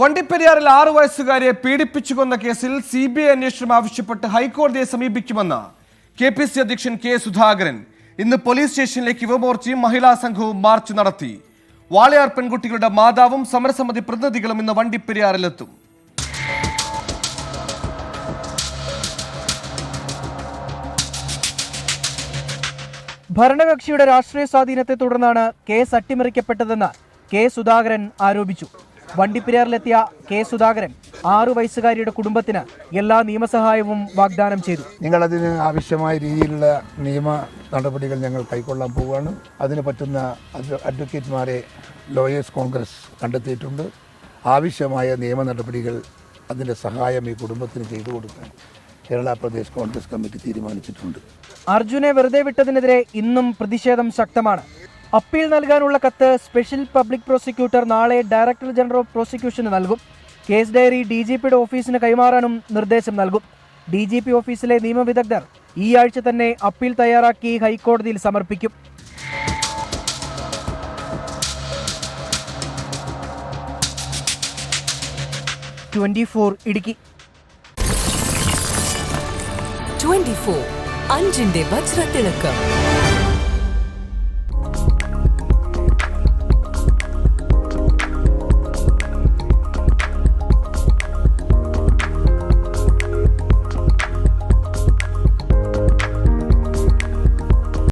വണ്ടിപ്പെരിയാറിൽ ആറു വയസ്സുകാരിയെ പീഡിപ്പിച്ചു കൊന്ന കേസിൽ സി ബി ഐ അന്വേഷണം ആവശ്യപ്പെട്ട് ഹൈക്കോടതിയെ സമീപിക്കുമെന്ന് കെ പി സി അധ്യക്ഷൻ കെ സുധാകരൻ ഇന്ന് പോലീസ് സ്റ്റേഷനിലേക്ക് യുവമോർച്ചയും മഹിളാ സംഘവും മാർച്ച് നടത്തി. വാളയാർ പെൺകുട്ടികളുടെ മാതാവും സമരസമിതി പ്രതിനിധികളും ഇന്ന് വണ്ടിപ്പെരിയാറിലെത്തും. ഭരണകക്ഷിയുടെ രാഷ്ട്രീയ സ്വാധീനത്തെ തുടർന്നാണ് കേസ് അട്ടിമറിക്കപ്പെട്ടതെന്ന് കെ സുധാകരൻ ആരോപിച്ചു. വണ്ടിപ്പെരിയാറിലെത്തിയ കെ സുധാകരൻ ആറു വയസ്സുകാരിയുടെ കുടുംബത്തിന് എല്ലാ നിയമസഹായവും വാഗ്ദാനം ചെയ്തു. നിങ്ങളതിന് ആവശ്യമായ രീതിയിലുള്ള നിയമ നടപടികൾ ഞങ്ങൾ കൈക്കൊള്ളാൻ പോവുകയാണ്. അതിന് പറ്റുന്ന അഡ്വക്കേറ്റ്മാരെ ലോയേഴ്സ് കോൺഗ്രസ് കണ്ടെത്തിയിട്ടുണ്ട്. ആവശ്യമായ നിയമ നടപടികൾ അതിന്റെ സഹായം ഈ കുടുംബത്തിന് ചെയ്തു കൊടുക്കാൻ കേരള പ്രദേശ് കോൺഗ്രസ് കമ്മിറ്റി തീരുമാനിച്ചിട്ടുണ്ട്. അർജുനെ വെറുതെ വിട്ടതിനെതിരെ ഇന്നും പ്രതിഷേധം ശക്തമാണ്. അപ്പീൽ നൽകാനുള്ള കത്ത് സ്പെഷ്യൽ പബ്ലിക് പ്രോസിക്യൂട്ടർ നാളെ ഡയറക്ടർ ജനറൽ ഓഫ് പ്രോസിക്യൂഷന് നൽകും. കേസ് ഡയറി ഡി ജി പിയുടെ ഓഫീസിന് കൈമാറാനും നിർദ്ദേശം നൽകും. ഡി ജി പി ഓഫീസിലെ നിയമവിദഗ്ധർ ഈ ആഴ്ച തന്നെ അപ്പീൽ തയ്യാറാക്കി ഹൈക്കോടതിയിൽ സമർപ്പിക്കും. Twenty four Idukki. Twenty four അഞ്ചിന്റെ വജ്രത്തിളക്കം.